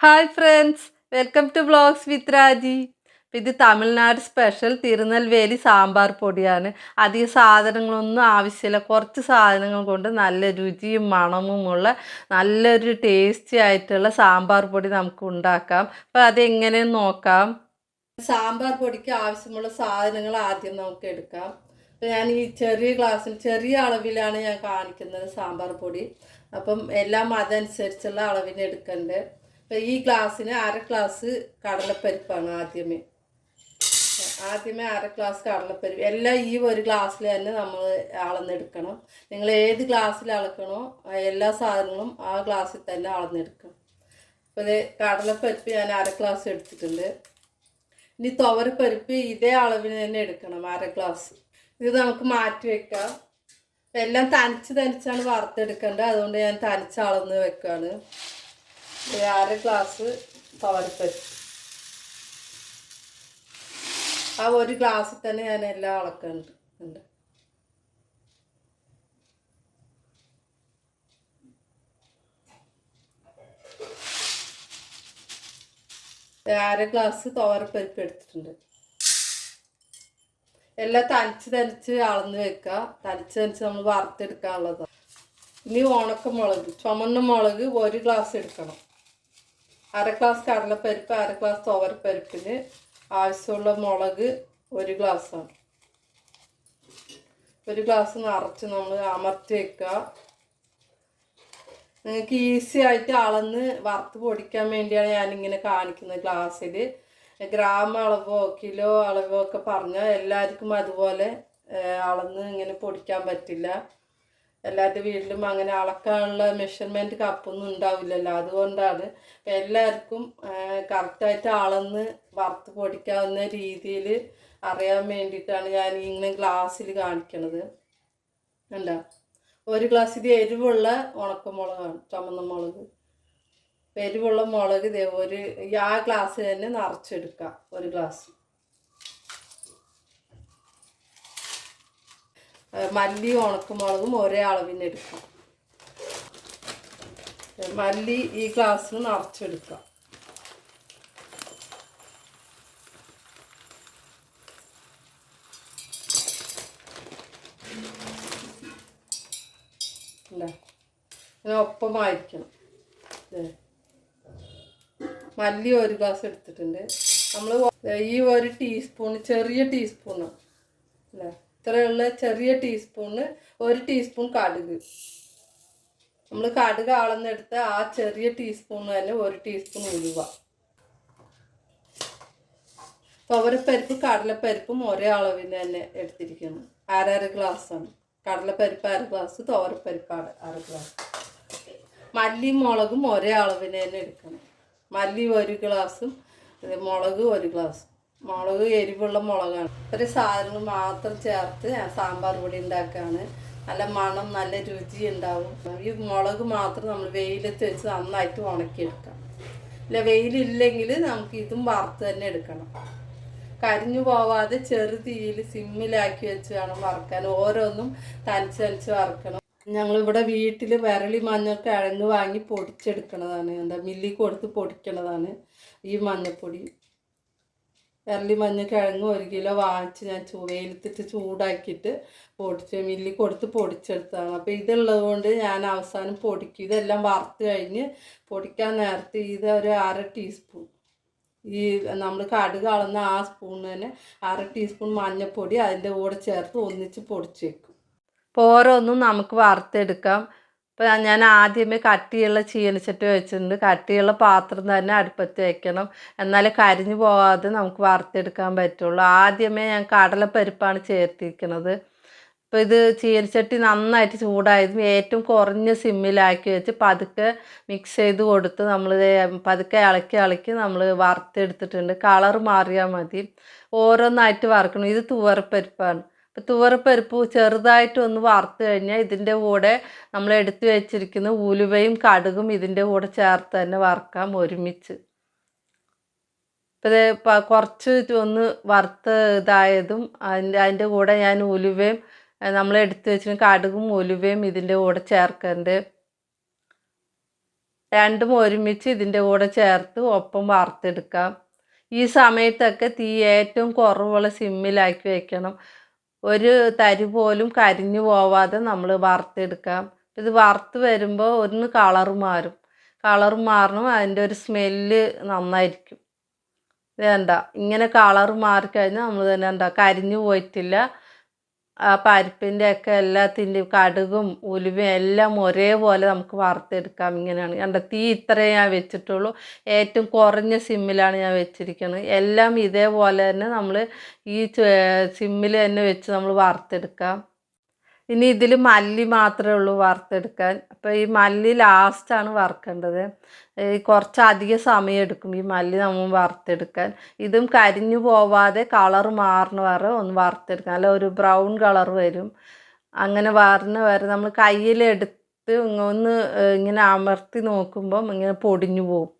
Hi friends welcome to vlogs with Raji ഇത് Tamil Nadu special Tirunelveli sambar പൊടിയാണ്. അധികം സാധനങ്ങളൊന്നും ആവശ്യമില്ല. കുറച്ച് സാധനങ്ങൾ കൊണ്ട് നല്ല രുചിയും മണമുമുള്ള നല്ലൊരു ടേസ്റ്റി ആയിട്ടുള്ള സാമ്പാർ പൊടി നമുക്ക് ഉണ്ടാക്കാം. അപ്പോൾ അതെങ്ങനെയെന്ന് നോക്കാം. സാമ്പാർ പൊടിക്ക് ആവശ്യമുള്ള സാധനങ്ങൾ ആദ്യം നമുക്ക് എടുക്കാം. അപ്പോൾ ഞാൻ ഈ ചെറിയ ഗ്ലാസ്സിൽ ചെറിയ അളവിലാണ് ഞാൻ കാണിക്കുന്നത് സാമ്പാർ പൊടി. അപ്പം എല്ലാം അതനുസരിച്ചുള്ള അളവിന് അപ്പം ഈ ഗ്ലാസ്സിന് അര ഗ്ലാസ് കടലപ്പരിപ്പാണ് ആദ്യമേ. ആദ്യമേ അര ഗ്ലാസ് കടലപ്പരിപ്പ്. എല്ലാം ഈ ഒരു ഗ്ലാസ്സിൽ തന്നെ നമ്മൾ അളന്നെടുക്കണം. നിങ്ങൾ ഏത് ഗ്ലാസ്സിൽ അളക്കണോ എല്ലാ സാധനങ്ങളും ആ ഗ്ലാസ്സിൽ തന്നെ അളന്നെടുക്കണം. അപ്പോൾ ഇത് കടലപ്പരിപ്പ് ഞാൻ അര ഗ്ലാസ് എടുത്തിട്ടുണ്ട്. ഇനി തുവരപ്പരിപ്പ് ഇതേ അളവിന് തന്നെ എടുക്കണം അര ഗ്ലാസ്. ഇത് നമുക്ക് മാറ്റി വെക്കാം. എല്ലാം തനിച്ച് തനിച്ചാണ് വറുത്തെടുക്കേണ്ടത്. അതുകൊണ്ട് ഞാൻ തനിച്ച് അളന്ന് വെക്കാണ്. ഇത് അര ഗ്ലാസ് പവർപ്പരി ആ ഒരു ഗ്ലാസ്സിൽ തന്നെ ഞാൻ എല്ലാം അളക്കുന്നുണ്ട് ഉണ്ട് അര ഗ്ലാസ് തോരപ്പരിപ്പ് എടുത്തിട്ടുണ്ട്. എല്ലാം തനിച്ച് തനിച്ച് അളന്ന് വെക്കുക. തനിച്ച് തനിച്ച് നമ്മൾ വറുത്തെടുക്കാനുള്ളതാണ്. ഇനി ഉണക്കമുളക് ചുമന്ന മുളക് ഒരു ഗ്ലാസ് എടുക്കണം. അര ഗ്ലാസ് കടലപ്പരിപ്പ് അര ഗ്ലാസ് തോവരപ്പരിപ്പിന് ആവശ്യമുള്ള മുളക് ഒരു ഗ്ലാസ്സാണ്. ഒരു ഗ്ലാസ് നിറച്ച് നമ്മൾ അമർത്തി വെക്കുക. നിങ്ങൾക്ക് ഈസി ആയിട്ട് അളന്ന് വറുത്ത് പൊടിക്കാൻ വേണ്ടിയാണ് ഞാനിങ്ങനെ കാണിക്കുന്നത് ഗ്ലാസ്സിൽ ഗ്രാം അളവോ കിലോ അളവോ ഒക്കെ പറഞ്ഞാൽ എല്ലാവർക്കും അതുപോലെ അളന്ന് ഇങ്ങനെ പൊടിക്കാൻ പറ്റില്ല. എല്ലാവരുടെ വീട്ടിലും അങ്ങനെ അളക്കാനുള്ള മെഷർമെന്റ് കപ്പൊന്നും ഉണ്ടാവില്ലല്ലോ. അതുകൊണ്ടാണ് എല്ലാവർക്കും കറക്റ്റായിട്ട് അളന്ന് വറുത്ത് പൊടിക്കാവുന്ന രീതിയിൽ അറിയാൻ വേണ്ടിയിട്ടാണ് ഞാൻ ഇങ്ങനെ ഗ്ലാസ്സിൽ കാണിക്കണത്. അല്ല ഒരു ഗ്ലാസ് ഇത് എരിവുള്ള ഉണക്കമുളകാണ് ചുമന്ന മുളക്. എരിവുള്ള മുളക് ഇതേ ഒരു ആ ഗ്ലാസ് തന്നെ നിറച്ചെടുക്കാം ഒരു ഗ്ലാസ് മല്ലി ഉണക്കമുളകും ഒരേ അളവിന് എടുക്കാം. മല്ലി ഈ ഗ്ലാസ്സിൽ നിറച്ചെടുക്കാം. അല്ല ഒപ്പമായിരിക്കണം മല്ലി ഒരു ഗ്ലാസ് എടുത്തിട്ടുണ്ട്. നമ്മൾ ഈ ഒരു ടീസ്പൂൺ ചെറിയ ടീസ്പൂണാണ് അല്ലേ ഇത്രയുള്ള ചെറിയ ടീസ്പൂണ് ഒരു ടീസ്പൂൺ കടുക്. നമ്മൾ കടുക് അളന്നെടുത്ത് ആ ചെറിയ ടീസ്പൂൺ തന്നെ ഒരു ടീസ്പൂൺ ഉലുവ. പവരപ്പരിപ്പ് കടലപ്പരിപ്പും ഒരേ അളവിൽ തന്നെ എടുത്തിരിക്കുന്നു. അര ഗ്ലാസ്സാണ്. കടലപ്പരിപ്പ് അര ഗ്ലാസ് തോരപ്പരിപ്പ് അര ഗ്ലാസ്. മല്ലിയും മുളകും ഒരേ അളവിൽ തന്നെ എടുക്കണം. മല്ലി ഒരു ഗ്ലാസും മുളക് ഒരു ഗ്ലാസ്. മുളക് എരിവുള്ള മുളകാണ്. ഒരു സാധനങ്ങൾ മാത്രം ചേർത്ത് ഞാൻ സാമ്പാർ പൊടി ഉണ്ടാക്കുകയാണ്. നല്ല മണം നല്ല രുചി ഉണ്ടാവും. ഈ മുളക് മാത്രം നമ്മൾ വെയിലത്ത് വെച്ച് നന്നായിട്ട് ഉണക്കിയെടുക്കാം. ഇല്ല വെയിലില്ലെങ്കിൽ നമുക്ക് ഇതും വറുത്ത് തന്നെ എടുക്കണം. കരിഞ്ഞു പോവാതെ ചെറുതീയിൽ സിമ്മിലാക്കി വെച്ച് വേണം വറുക്കാൻ. ഓരോന്നും തനിച്ച് തനിച്ച് വറുക്കണം. ഞങ്ങളിവിടെ വീട്ടിൽ വിരളി മഞ്ഞൾ കിഴങ്ങ് വാങ്ങി പൊടിച്ചെടുക്കണതാണ്. എന്താ മില്ലിൽ കൊടുത്ത് പൊടിക്കണതാണ് ഈ മഞ്ഞൾപ്പൊടി. വിരളി മഞ്ഞ കിഴങ്ങ് ഒരു കിലോ വാങ്ങിച്ച് ഞാൻ ചൂ വെയിലത്തിട്ട് ചൂടാക്കിയിട്ട് പൊടിച്ച് മില്ലി കൊടുത്ത് പൊടിച്ചെടുത്തതാണ്. അപ്പോൾ ഇതുള്ളത് കൊണ്ട് ഞാൻ അവസാനം പൊടിക്കും. ഇതെല്ലാം വറുത്ത് കഴിഞ്ഞ് പൊടിക്കാൻ നേരത്തെ ഇത് ഒരു അര ടീസ്പൂൺ. ഈ നമ്മൾ കടുക് അളന്ന ആ സ്പൂണിന് തന്നെ അര ടീസ്പൂൺ മഞ്ഞൾപ്പൊടി അതിന്റെ കൂടെ ചേർത്ത് ഒന്നിച്ച് പൊടിച്ച് വെക്കും അപ്പോൾ ഓരോന്നും നമുക്ക് വറുത്തെടുക്കാം. ഇപ്പോൾ ഞാൻ ആദ്യമേ കട്ടിയുള്ള ചീനച്ചട്ടി വെച്ചിട്ടുണ്ട്. കട്ടിയുള്ള പാത്രം തന്നെ അടുപ്പത്ത് വെക്കണം. എന്നാലേ കരിഞ്ഞു പോകാതെ നമുക്ക് വറുത്തെടുക്കാൻ പറ്റുള്ളൂ. ആദ്യമേ ഞാൻ കടലപ്പരിപ്പാണ് ചേർത്തിരിക്കുന്നത്. അപ്പോൾ ഇത് ചീനച്ചട്ടി നന്നായിട്ട് ചൂടായതും ഏറ്റവും കുറഞ്ഞ സിമ്മിലാക്കി വെച്ച് പതുക്കെ മിക്സ് ചെയ്ത് കൊടുത്ത് നമ്മൾ പതുക്കെ ഇളക്കി ഇളക്കി നമ്മൾ വറുത്തെടുത്തിട്ടുണ്ട്. കളർ മാറിയാൽ മതി. ഓരോന്നായിട്ട് വറുക്കണം. ഇത് തുവരപ്പരിപ്പാണ്. അപ്പോൾ തുവരപ്പരിപ്പ് ചെറുതായിട്ട് ഒന്ന് വറുത്ത് കഴിഞ്ഞാൽ ഇതിന്റെ കൂടെ നമ്മൾ എടുത്തു വെച്ചിരിക്കുന്ന ഉലുവയും കടുകും ഇതിന്റെ കൂടെ ചേർത്ത് തന്നെ വറുക്കാം ഒരുമിച്ച്. ഇപ്പോൾ ഇത് കുറച്ച് ഒന്ന് വറുത്ത് ഇതായതും അതിന്റെ അതിന്റെ കൂടെ ഞാൻ ഉലുവയും നമ്മൾ എടുത്തു വെച്ചിരുന്ന കടുകും ഉലുവയും ഇതിന്റെ കൂടെ ചേർക്കുന്നുണ്ട് രണ്ടും ഒരുമിച്ച് ഇതിന്റെ കൂടെ ചേർത്ത് ഒപ്പം വറുത്തെടുക്കാം. ഈ സമയത്തൊക്കെ തീ ഏറ്റവും കുറവുള്ള സിമ്മിലാക്കി വെക്കണം. ഒരു തരി പോലും കരിഞ്ഞു പോവാതെ നമ്മൾ വറുത്തെടുക്കാം ഇത് വറുത്ത് വരുമ്പോൾ ഒന്ന് കളർ മാറും. കളർ മാറണം അതിന്റെ ഒരു സ്മെല്ല് നന്നായിരിക്കും. വേണ്ട ഇങ്ങനെ കളർ മാറിക്കഴിഞ്ഞാൽ നമ്മൾ തന്നെ എന്താ കരിഞ്ഞു പോയിട്ടില്ല. ആ പരിപ്പിന്റെ ഒക്കെ എല്ലാത്തിന്റെയും കടുകും ഉലുവയും എല്ലാം ഒരേപോലെ നമുക്ക് വറുത്തെടുക്കാം. ഇങ്ങനെയാണ്. കണ്ട? തീ ഇത്രയേ ഞാൻ വെച്ചിട്ടുള്ളൂ. ഏറ്റവും കുറഞ്ഞ സിമ്മിലാണ് ഞാൻ വെച്ചിരിക്കുന്നത്. എല്ലാം ഇതേപോലെ തന്നെ നമ്മൾ ഈ സിമ്മിൽ തന്നെ വെച്ച് നമ്മൾ വറുത്തെടുക്കാം. ഇനി ഇതിൽ മല്ലി മാത്രമേ ഉള്ളൂ വറുത്തെടുക്കാൻ. അപ്പോൾ ഈ മല്ലി ലാസ്റ്റാണ് വറുക്കേണ്ടത്. ഈ കുറച്ചധികം സമയം എടുക്കും ഈ മല്ലി നമ്മൾ വറുത്തെടുക്കാൻ. ഇതും കരിഞ്ഞു പോവാതെ കളർ മാറണ വരെ ഒന്ന് വറുത്തെടുക്കാം. അല്ല ഒരു ബ്രൗൺ കളർ വരും. അങ്ങനെ വരണ വരെ നമ്മൾ കയ്യിലെടുത്ത് ഒന്ന് ഇങ്ങനെ അമർത്തി നോക്കുമ്പം ഇങ്ങനെ പൊടിഞ്ഞു പോകും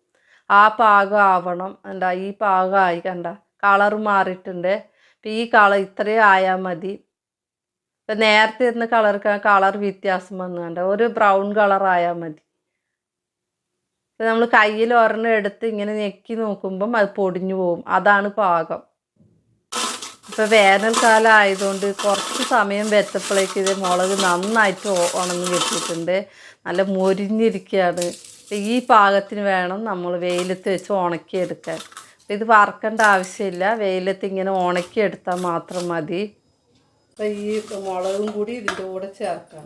ആ പാകം ആവണം. എന്താ ഈ പാകമായി കണ്ട. കളർ മാറിയിട്ടുണ്ട്. ഈ കളർ ഇത്രയും ആയാൽ മതി. ഇപ്പം നേരത്തെ ഇരുന്ന് കളർ കളർ വ്യത്യാസം വന്നുകൊണ്ട് ഒരു ബ്രൗൺ കളർ ആയാൽ മതി. ഇപ്പം നമ്മൾ കയ്യിൽ ഒരെണ്ണം എടുത്ത് ഇങ്ങനെ ഞെക്കി നോക്കുമ്പം അത് പൊടിഞ്ഞു പോകും. അതാണ് പാകം. ഇപ്പം വേനൽക്കാലം ആയതുകൊണ്ട് കുറച്ച് സമയം വെച്ചപ്പോഴേക്ക് ഇത് മുളക് നന്നായിട്ട് ഉണങ്ങി വെച്ചിട്ടുണ്ട് നല്ല മൊരിഞ്ഞിരിക്കുകയാണ് ഈ പാകത്തിന് വേണം നമ്മൾ വെയിലത്ത് വെച്ച് ഉണക്കിയെടുക്കാൻ ഇത് വറക്കേണ്ട ആവശ്യമില്ല. വെയിലത്ത് ഇങ്ങനെ ഉണക്കിയെടുത്താൽ മാത്രം മതി. അപ്പം ഈ മുളകും കൂടി ഇതിന്റെ കൂടെ ചേർക്കാം.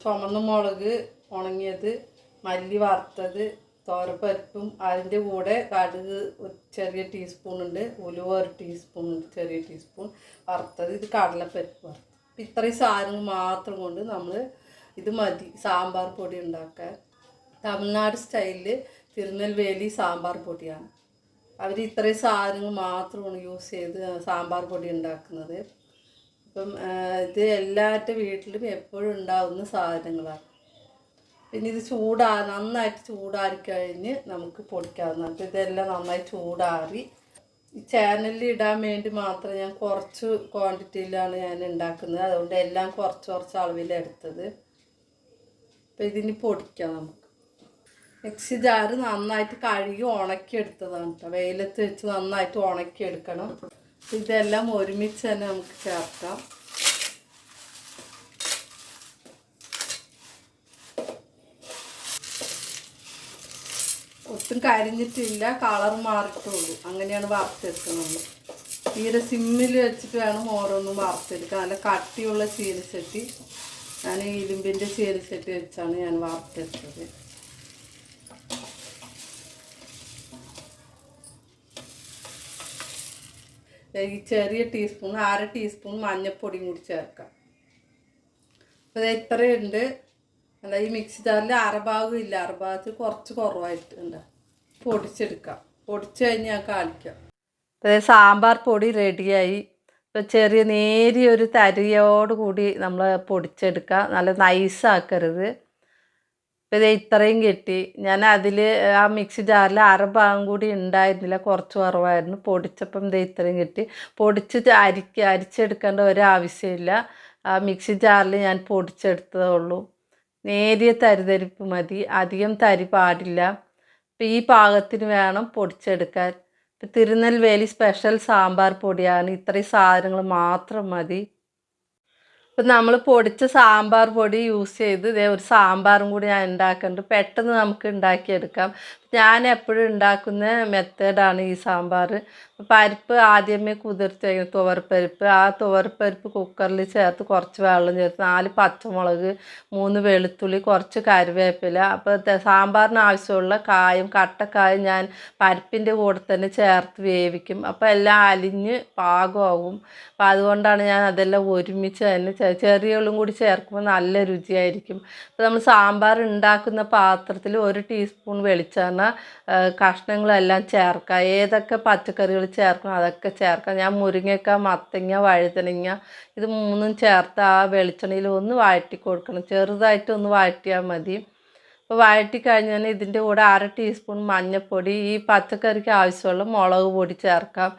ചുമന്ന മുളക് ഉണങ്ങിയത് മല്ലി വറുത്തത് തോരപ്പരിപ്പും അതിന്റെ കൂടെ കടുക് ഒരു ചെറിയ ടീസ്പൂണുണ്ട് ഉലുവ ഒരു ടീസ്പൂൺ ചെറിയ ടീസ്പൂൺ വറുത്തത് ഇത് കടലപ്പരിപ്പ് വറുത്തത്. ഇത്രയും സാധനങ്ങൾ മാത്രം കൊണ്ട് നമ്മൾ ഇത് മതി സാമ്പാർ പൊടി ഉണ്ടാക്കാൻ. തമിഴ്നാട് സ്റ്റൈലിൽ തിരുനെൽവേലി സാമ്പാർ പൊടിയാണ്. അവർ ഇത്രയും സാധനങ്ങൾ മാത്രമാണ് യൂസ് ചെയ്ത് സാമ്പാർ പൊടി ഉണ്ടാക്കുന്നത്. അപ്പം ഇത് എല്ലാവരുടെ വീട്ടിലും എപ്പോഴും ഉണ്ടാകുന്ന സാധനങ്ങളാണ്. പിന്നെ ഇത് ചൂടാ നന്നായിട്ട് ചൂടാറി കഴിഞ്ഞ് നമുക്ക് പൊടിക്കാവുന്നതാണ്. അപ്പോൾ ഇതെല്ലാം നന്നായി ചൂടാറി. ഈ ചാനലിൽ ഇടാൻ വേണ്ടി മാത്രം ഞാൻ കുറച്ച് ക്വാണ്ടിറ്റിയിലാണ് ഞാൻ ഉണ്ടാക്കുന്നത്. അതുകൊണ്ട് എല്ലാം കുറച്ച് കുറച്ച് അളവിലെടുത്തത് അപ്പോൾ ഇതിന് പൊടിക്കാം നമുക്ക്. മിക്സി ജാറ് നന്നായിട്ട് കഴുകി ഉണക്കിയെടുത്തതാണ് കേട്ടോ വെയിലത്ത് വെച്ച് നന്നായിട്ട് ഉണക്കിയെടുക്കണം ഇതെല്ലാം ഒരുമിച്ച് തന്നെ നമുക്ക് ചേർക്കാം. ഒട്ടും കരിഞ്ഞിട്ടില്ല കളർ മാറിയിട്ടുള്ളൂ അങ്ങനെയാണ് വറുത്തെടുക്കുന്നത്. തീരെ സിമ്മിൽ വെച്ചിട്ട് വേണം ഓരോന്നും വറുത്തെടുക്കാൻ. നല്ല കട്ടിയുള്ള ചീരച്ചട്ടി. ഞാൻ ഇരുമ്പിന്റെ ചീരച്ചട്ടി വെച്ചാണ് ഞാൻ വറുത്തെടുത്തത്. ഈ ചെറിയ ടീസ്പൂൺ അര ടീസ്പൂൺ മഞ്ഞൾപ്പൊടിയും കൂടി ചേർക്കാം. അപ്പോൾ ഇത് ഇത്രയുണ്ട്. അല്ല ഈ മിക്സി ജാറിൽ അരഭാഗം ഇല്ല. അറുഭാഗത്ത് കുറച്ച് കുറവായിട്ടുണ്ട് പൊടിച്ചെടുക്കാം. പൊടിച്ച് കഴിഞ്ഞ് ഞാൻ കാണിക്കാം. അപ്പോൾ സാമ്പാർ പൊടി റെഡിയായി. ഇപ്പോൾ ചെറിയ നേരിയൊരു തരിയോട് കൂടി നമ്മൾ പൊടിച്ചെടുക്കുക നല്ല നൈസാക്കരുത് ഇത് ഇത്രയും കിട്ടി. ഞാൻ അതിൽ ആ മിക്സി ജാറിൽ അര ഭാഗം കൂടി ഉണ്ടായിരുന്നില്ല. കുറച്ച് കുറവായിരുന്നു. പൊടിച്ചപ്പം ഇത് ഇത്രയും കിട്ടി. പൊടിച്ച് അരിക്ക അരിച്ചെടുക്കേണ്ട ഒരാവശ്യമില്ല. ആ മിക്സി ജാറിൽ ഞാൻ പൊടിച്ചെടുത്തതേ ഉള്ളൂ നേരിയ തരിതരിപ്പ് മതി. അധികം തരി പാടില്ല. അപ്പം ഈ പാകത്തിന് വേണം പൊടിച്ചെടുക്കാൻ. ഇപ്പം തിരുനെൽവേലി സ്പെഷ്യൽ സാമ്പാർ പൊടിയാണ്. ഇത്രയും സാധനങ്ങൾ മാത്രം മതി. ഇപ്പം നമ്മൾ പൊടിച്ച സാമ്പാർ പൊടി യൂസ് ചെയ്ത് ഇതേ ഒരു സാമ്പാറും കൂടി ഞാൻ ഉണ്ടാക്കുന്നുണ്ട് പെട്ടെന്ന് നമുക്ക് ഉണ്ടാക്കിയെടുക്കാം ഞാൻ എപ്പോഴും ഉണ്ടാക്കുന്ന മെത്തേഡാണ് ഈ സാമ്പാർ പരിപ്പ് ആദ്യമേ കുതിർത്ത് തുവരപ്പരിപ്പ്. ആ തുവർപ്പരിപ്പ് കുക്കറിൽ ചേർത്ത് കുറച്ച് വെള്ളം ചേർത്ത് നാല് പച്ചമുളക് മൂന്ന് വെളുത്തുള്ളി കുറച്ച് കറിവേപ്പില. അപ്പോൾ സാമ്പാറിന് ആവശ്യമുള്ള കായും കട്ടക്കായും ഞാൻ പരിപ്പിന്റെ കൂടെ തന്നെ ചേർത്ത് വേവിക്കും. അപ്പോൾ എല്ലാം അലിഞ്ഞ് പാകമാകും. അപ്പോൾ അതുകൊണ്ടാണ് ഞാൻ അതെല്ലാം ഒരുമിച്ച് തന്നെ ചെറിയ ഉള്ളും കൂടി ചേർക്കുമ്പോൾ നല്ല രുചിയായിരിക്കും. അപ്പോൾ നമ്മൾ സാമ്പാർ ഉണ്ടാക്കുന്ന പാത്രത്തിൽ ഒരു ടീസ്പൂൺ വെളിച്ചെണ്ണ കഷ്ണങ്ങളെല്ലാം ചേർക്കുക. ഏതൊക്കെ പച്ചക്കറികൾ ചേർക്കണം അതൊക്കെ ചേർക്കാം ഞാൻ മുരിങ്ങക്ക മത്തങ്ങ വഴുതനങ്ങ ഇത് മൂന്നും ചേർത്ത് ആ വെളിച്ചെണ്ണയിൽ ഒന്ന് വഴറ്റി കൊടുക്കണം. ചെറുതായിട്ട് ഒന്ന് വഴറ്റിയാൽ മതി. അപ്പോൾ വഴറ്റി കഴിഞ്ഞാൽ ഇതിന്റെ കൂടെ അര ടീസ്പൂൺ മഞ്ഞൾപ്പൊടി ഈ പച്ചക്കറിക്ക് ആവശ്യമുള്ള മുളക് പൊടി ചേർക്കാം.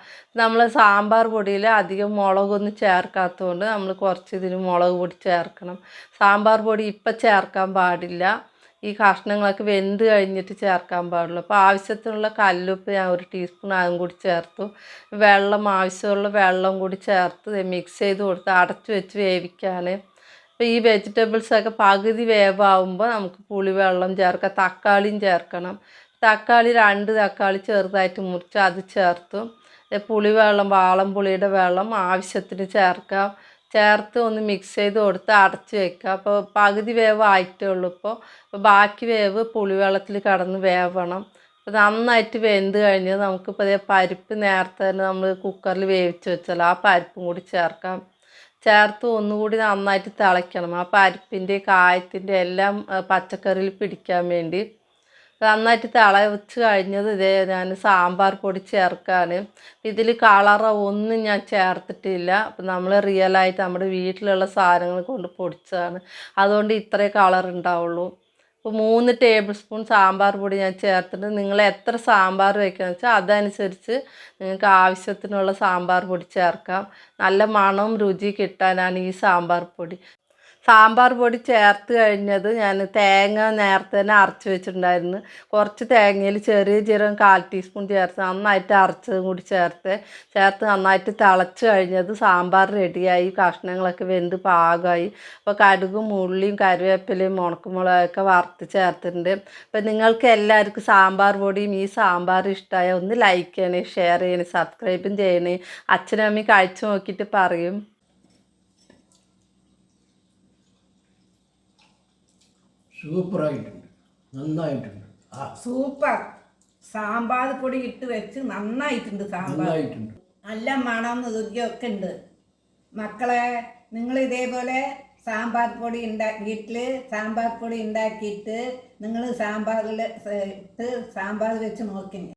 നമ്മൾ സാമ്പാർ പൊടിയിൽ അധികം മുളകൊന്നും ചേർക്കാത്തതുകൊണ്ട് നമ്മൾ കുറച്ച് ഇതിന് മുളക് പൊടി ചേർക്കണം. സാമ്പാർ പൊടി ഇപ്പം ചേർക്കാൻ പാടില്ല. ഈ കഷ്ണങ്ങളൊക്കെ വെന്ത് കഴിഞ്ഞിട്ട് ചേർക്കാൻ പാടുള്ളൂ. അപ്പോൾ ആവശ്യത്തിനുള്ള കല്ലുപ്പ് ഞാൻ ഒരു ടീസ്പൂൺ അതും കൂടി ചേർത്തു. വെള്ളം ആവശ്യമുള്ള വെള്ളം കൂടി ചേർത്ത് മിക്സ് ചെയ്ത് കൊടുത്ത് അടച്ചു വെച്ച് വേവിക്കാൻ. അപ്പോൾ ഈ വെജിറ്റബിൾസൊക്കെ പകുതി വേവാകുമ്പോൾ നമുക്ക് പുളിവെള്ളം ചേർക്കാം തക്കാളിയും ചേർക്കണം. തക്കാളി രണ്ട് തക്കാളി ചെറുതായിട്ട് മുറിച്ച് അത് ചേർത്തു. പുളിവെള്ളം വാളം പുളിയുടെ വെള്ളം ആവശ്യത്തിന് ചേർക്കാം. ചേർത്ത് ഒന്ന് മിക്സ് ചെയ്ത് കൊടുത്ത് അടച്ച് വെക്കുക. അപ്പോൾ പകുതി വേവ് ആയിട്ടേ ഉള്ളൂ ഇപ്പോൾ അപ്പോൾ ബാക്കി വേവ് പുളിവെള്ളത്തിൽ കടന്ന് വേവണം. അപ്പോൾ നന്നായിട്ട് വെന്ത് കഴിഞ്ഞ് നമുക്കിപ്പോൾ ദേ പരിപ്പ് നേരത്തെ തന്നെ നമ്മൾ കുക്കറിൽ വേവിച്ച് വെച്ചാൽ ആ പരിപ്പും കൂടി ചേർക്കാം. ചേർത്ത് ഒന്നുകൂടി നന്നായിട്ട് തിളയ്ക്കണം. ആ പരിപ്പിന്റെ കായത്തിന്റെ എല്ലാം പച്ചക്കറിയിൽ പിടിക്കാൻ വേണ്ടി. നന്നായിട്ട് തിളച്ച് കഴിഞ്ഞത് ഇതേ ഞാൻ സാമ്പാർ പൊടി ചേർക്കാൻ. ഇതിൽ കളറോ ഒന്നും ഞാൻ ചേർത്തിട്ടില്ല. അപ്പം നമ്മൾ റിയലായിട്ട് നമ്മുടെ വീട്ടിലുള്ള സാധനങ്ങൾ കൊണ്ട് പൊടിച്ചതാണ്. അതുകൊണ്ട് ഇത്രേ കളർ ഉണ്ടാവുള്ളൂ. അപ്പോൾ മൂന്ന് ടേബിൾ സ്പൂൺ സാമ്പാർ പൊടി ഞാൻ ചേർത്തിട്ട് നിങ്ങൾ എത്ര സാമ്പാർ വയ്ക്കുക വെച്ചാൽ അതനുസരിച്ച് നിങ്ങൾക്ക് ആവശ്യത്തിനുള്ള സാമ്പാർ പൊടി ചേർക്കാം. നല്ല മണവും രുചി കിട്ടാനാണ് ഈ സാമ്പാർ പൊടി. സാമ്പാർ പൊടി ചേർത്ത് കഴിഞ്ഞത് ഞാൻ തേങ്ങ നേരത്തെ തന്നെ അരച്ച് വെച്ചിട്ടുണ്ടായിരുന്നു. കുറച്ച് തേങ്ങയിൽ ചെറിയ ജീരകം കാൽ ടീസ്പൂൺ ചേർത്ത് നന്നായിട്ട് അരച്ചതും കൂടി ചേർത്ത് ചേർത്ത് നന്നായിട്ട് തിളച്ച് കഴിഞ്ഞത് സാമ്പാർ റെഡിയായി. കഷ്ണങ്ങളൊക്കെ വെന്ത് പാകമായി അപ്പോൾ കടുകും ഉള്ളിയും കറിവേപ്പിലയും ഉണക്കമുളകൊക്കെ വറുത്ത് ചേർത്തിട്ടുണ്ട്. അപ്പോൾ നിങ്ങൾക്ക് എല്ലാവർക്കും സാമ്പാർ പൊടിയും ഈ സാമ്പാർ ഇഷ്ടമായ ഒന്ന് ലൈക്ക് ചെയ്യണേ ഷെയർ ചെയ്യണേ സബ്സ്ക്രൈബും ചെയ്യണേ. അച്ഛനും അമ്മയും കഴിച്ചു നോക്കിയിട്ട് പറയും. സൂപ്പറായിട്ടുണ്ട്. നന്നായിട്ടുണ്ട്. ആ. സൂപ്പർ. സാമ്പാർ പൊടി ഇട്ട് വെച്ച് നന്നായിട്ടുണ്ട് സാമ്പാർ. നന്നായിട്ടുണ്ട്. നല്ല മണം ഒക്കെ ഉണ്ട്. മക്കളെ നിങ്ങൾ ഇതേപോലെ സാമ്പാർ പൊടി ഉണ്ടാ വീട്ടിൽ സാമ്പാർ പൊടി ഉണ്ടാക്കിയിട്ട് നിങ്ങൾ സാമ്പാറിൽ ഇട്ട് സാമ്പാർ വെച്ച് നോക്കി